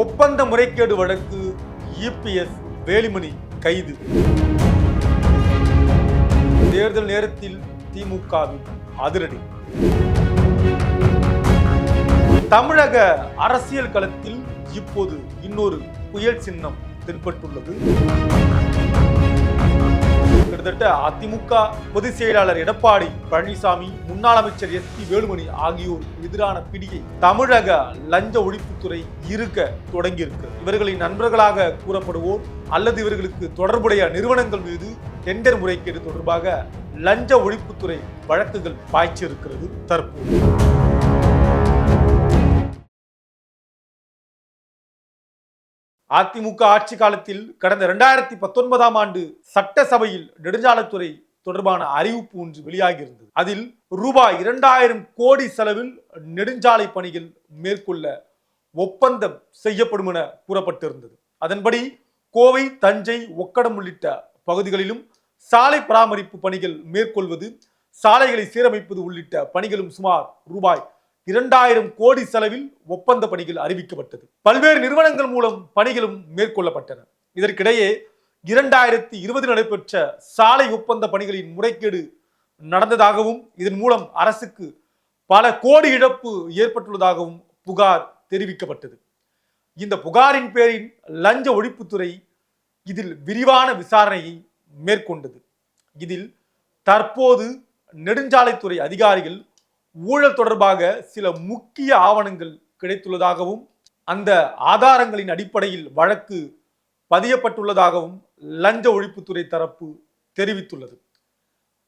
ஒப்பந்த முறைகேடு வழக்கு இபிஎஸ் வேலுமணி கைது. தேர்தல் நேரத்தில் திமுகவின் அதிரடி. தமிழக அரசியல் களத்தில் இப்போது இன்னொரு புயல் சின்னம் தென்பட்டுள்ளது. கிட்டத்தட்ட அதிமுக பொதுச் செயலாளர் எடப்பாடி பழனிசாமி முன்னாள் அமைச்சர் எஸ் பி வேலுமணி ஆகியோர் எதிரான பிடியை தமிழக லஞ்ச ஒழிப்புத்துறை இருக்க தொடங்கியிருக்கு. இவர்களின் நண்பர்களாக கூறப்படுவோர் அல்லது இவர்களுக்கு தொடர்புடைய நிறுவனங்கள் மீது டெண்டர் முறைகேடு தொடர்பாக லஞ்ச ஒழிப்புத்துறை வழக்குகள் பாய்ச்சிருக்கிறது தற்போது. அதிமுக ஆட்சி காலத்தில் கடந்த இரண்டாயிரத்தி பத்தொன்பதாம் ஆண்டு சட்டசபையில் நெடுஞ்சாலைத்துறை தொடர்பான அறிவிப்பு ஒன்று வெளியாகியிருந்தது. அதில் ரூபாய் இரண்டாயிரம் கோடி செலவில் நெடுஞ்சாலை பணிகள் மேற்கொள்ள ஒப்பந்தம் செய்யப்படும் என கூறப்பட்டிருந்தது. அதன்படி கோவை தஞ்சை ஒக்கடம் உள்ளிட்ட பகுதிகளிலும் சாலை பராமரிப்பு பணிகள் மேற்கொள்வது சாலைகளை சீரமைப்பது உள்ளிட்ட பணிகளும் சுமார் ரூபாய் இரண்டாயிரம் கோடி செலவில் ஒப்பந்த பணிகள் அறிவிக்கப்பட்டது. பல்வேறு நிறுவனங்கள் மூலம் பணிகளும் மேற்கொள்ளப்பட்டன. இதற்கிடையே இரண்டாயிரத்தி இருபது நடைபெற்ற சாலை ஒப்பந்த பணிகளின் முறைகேடு நடந்ததாகவும் இதன் மூலம் அரசுக்கு பல கோடி இழப்பு ஏற்பட்டுள்ளதாகவும் புகார் தெரிவிக்கப்பட்டது. இந்த புகாரின் பேரில் லஞ்ச ஒழிப்புத்துறை இதில் விரிவான விசாரணையை மேற்கொண்டது. இதில் தற்போது நெடுஞ்சாலைத்துறை அதிகாரிகள் ஊழல் தொடர்பாக சில முக்கிய ஆவணங்கள் கிடைத்துள்ளதாகவும் அந்த ஆதாரங்களின் அடிப்படையில் வழக்கு பதியப்பட்டுள்ளதாகவும் லஞ்ச ஒழிப்புத்துறை தரப்பு தெரிவித்துள்ளது.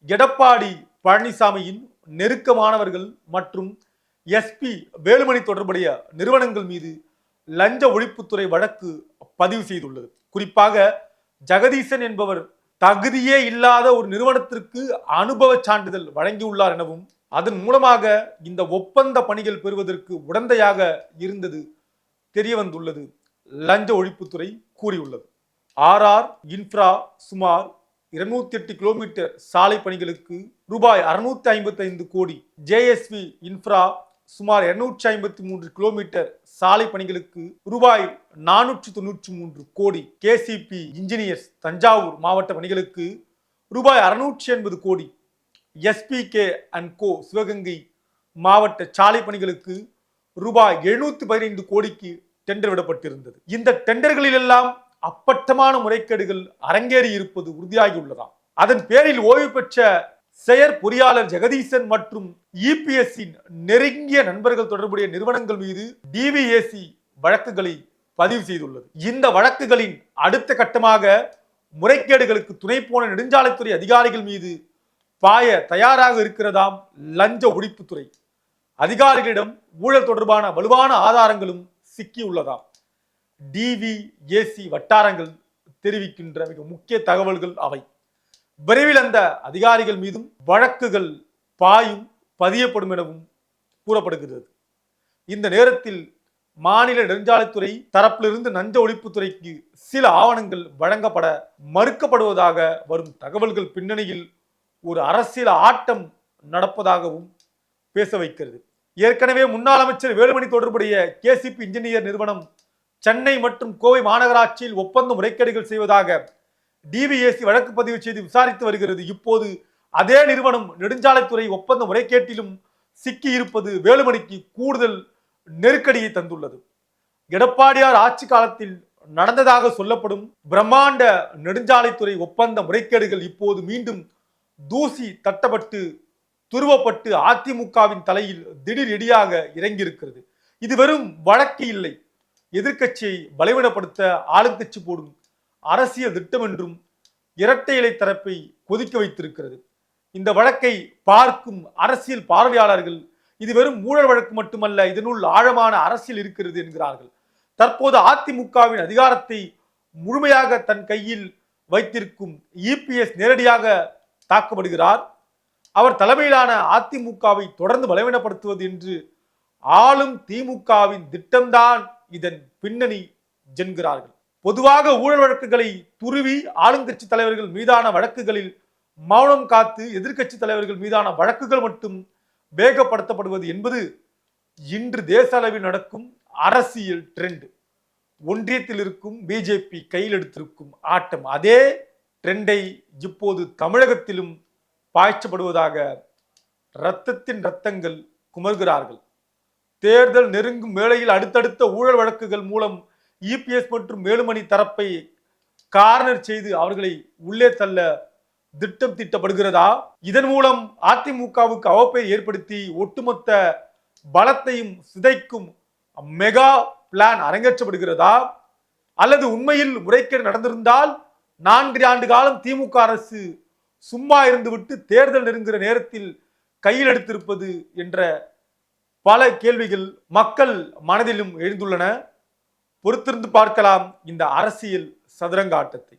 எடப்பாடி பழனிசாமியின் நெருக்கமானவர்கள் மற்றும் எஸ்பி வேலுமணி தொடர்புடைய நிறுவனங்கள் மீது லஞ்ச ஒழிப்புத்துறை வழக்கு பதிவு செய்துள்ளது. குறிப்பாக ஜெகதீசன் என்பவர் தகுதியே இல்லாத ஒரு நிறுவனத்திற்கு அனுபவ சான்றிதழ் வழங்கியுள்ளார் எனவும் அதன் மூலமாக இந்த ஒப்பந்த பணிகள் பெறுவதற்கு உடந்தையாக இருந்தது தெரிய வந்துள்ளது. லஞ்ச ஒழிப்புத்துறை கூறியுள்ளது. ஆர்ஆர் இன்ஃப்ரா சுமார் இருநூத்தி எட்டு கிலோமீட்டர் சாலை பணிகளுக்கு ரூபாய் அறுநூத்தி ஐம்பத்தி ஐந்து கோடி ஜேஎஸ்வி இன்ஃப்ரா சுமார் இருநூற்றி ஐம்பத்தி மூன்று கிலோமீட்டர் சாலை பணிகளுக்கு ரூபாய் நானூற்றி தொண்ணூற்றி மூன்று கோடி கேசிபி இன்ஜினியர்ஸ் தஞ்சாவூர் மாவட்ட பணிகளுக்கு ரூபாய் அறுநூற்றி எண்பது கோடி எஸ்பிகே அண்ட் கோ சிவகங்கை மாவட்ட சாலை பணிகளுக்கு ரூபாய் எழுநூத்தி பதினைந்து கோடிக்கு டெண்டர் விடப்பட்டிருந்தது. இந்த டெண்டர்களில் எல்லாம் அப்பட்டமான முறைகேடுகள் அரங்கேறி இருப்பது உறுதியாகியுள்ளதாம். அதன் பேரில் ஓய்வு பெற்ற செயற் பொறியாளர் ஜெகதீசன் மற்றும் இபிஎஸ்சின் நெருங்கிய நண்பர்கள் தொடர்புடைய நிறுவனங்கள் மீது டிவிஏசி வழக்குகளை பதிவு செய்துள்ளது. இந்த வழக்குகளின் அடுத்த கட்டமாக முறைகேடுகளுக்கு துணை போன நெடுஞ்சாலைத்துறை அதிகாரிகள் மீது பாய தயாராக இருக்கிறதாம் லஞ்ச ஒழிப்புத்துறை அதிகாரிகளிடம் ஊழல் தொடர்பான வலுவான ஆதாரங்களும் சிக்கியுள்ளதாம். டிவி ஏசி வட்டாரங்கள் தெரிவிக்கின்ற மிக முக்கிய தகவல்கள் அவை. விரைவில் அந்த அதிகாரிகள் மீதும் வழக்குகள் பாயும் பதியப்படும் எனவும் கூறப்படுகிறது. இந்த நேரத்தில் மாநில நெடுஞ்சாலைத்துறை தரப்பிலிருந்து லஞ்ச ஒழிப்புத்துறைக்கு சில ஆவணங்கள் வழங்கப்பட மறுக்கப்படுவதாக வரும் தகவல்கள் பின்னணியில் ஒரு அரசியல் ஆட்டம் நடப்பதாகவும் பேச வைக்கிறது. ஏற்கனவே முன்னாள் அமைச்சர் வேலுமணி தொடர்புடைய கேசிபி இன்ஜினியர் நிறுவனம் சென்னை மற்றும் கோவை மாநகராட்சியில் ஒப்பந்த முறைகேடுகள் செய்வதாக டிவிஏசி வழக்கு பதிவு செய்து விசாரித்து வருகிறது. இப்போது அதே நிறுவனம் நெடுஞ்சாலைத்துறை ஒப்பந்த முறைகேட்டிலும் சிக்கி இருப்பது வேலுமணிக்கு கூடுதல் நெருக்கடியை தந்துள்ளது. எடப்பாடியார் ஆட்சி காலத்தில் நடந்ததாக சொல்லப்படும் பிரம்மாண்ட நெடுஞ்சாலைத்துறை ஒப்பந்த முறைகேடுகள் இப்போது மீண்டும் தூசி தட்டப்பட்டு துருவப்பட்டு அதிமுகவின் தலையில் திடீர் இடியாக இறங்கியிருக்கிறது. இது வெறும் வழக்கு இல்லை. எதிர்க்கட்சியை பலவீனப்படுத்த ஆளுங்கட்சி போடும் அரசியல் திட்டம் என்றும் இரட்டை இலை தரப்பை கொதிக்க வைத்திருக்கிறது. இந்த வழக்கை பார்க்கும் அரசியல் பார்வையாளர்கள் இது வெறும் ஊழல் வழக்கு மட்டுமல்ல இதனுள் ஆழமான அரசியல் இருக்கிறது என்கிறார்கள். தற்போது அதிமுகவின் அதிகாரத்தை முழுமையாக தன் கையில் வைத்திருக்கும் இபிஎஸ் நேரடியாக தாக்கப்படுகிறார். அவர் தலைமையிலான அதிமுகவை தொடர்ந்து பலவீனப்படுத்துவது என்று ஆளும் திமுகவின் திட்டம்தான் இதன் பின்னணி என்கிறார்கள். பொதுவாக ஊழல் வழக்குகளை துருவி ஆளுங்கட்சி தலைவர்கள் மீதான வழக்குகளில் மௌனம் காத்து எதிர்க்கட்சி தலைவர்கள் மீதான வழக்குகள் மட்டும் வேகப்படுத்தப்படுவது என்பது இன்று தேச அளவில் நடக்கும் அரசியல் ட்ரெண்ட். ஒன்றியத்தில் இருக்கும் பிஜேபி கையில் எடுத்திருக்கும் ஆட்டம். அதே ட்ரெண்டை இப்போது தமிழகத்திலும் பாய்ச்சப்படுவதாக இரத்தத்தின் ரத்தங்கள் குமர்கிறார்கள். தேர்தல் நெருங்கும் வேளையில் அடுத்தடுத்த ஊழல் வழக்குகள் மூலம் இபிஎஸ் மற்றும் மேலுமணி தரப்பை கார்னர் செய்து அவர்களை உள்ளே தள்ள திட்டம் தீட்டப்படுகிறதா? இதன் மூலம் அதிமுகவுக்கு அவப்பை ஏற்படுத்தி ஒட்டுமொத்த பலத்தையும் சிதைக்கும் மெகா பிளான் அரங்கேற்றப்படுகிறதா? அல்லது உண்மையில் முறைகேடு நடந்திருந்தால் நான்கு ஆண்டு காலம் திமுக அரசு சும்மா இருந்துவிட்டு தேர்தல் நெருங்குகிற நேரத்தில் கையில் எடுத்திருப்பது என்ற பல கேள்விகள் மக்கள் மனதிலும் எழுந்துள்ளன. பொறுத்திருந்து பார்க்கலாம் இந்த அரசியல் சதுரங்க ஆட்டத்தை.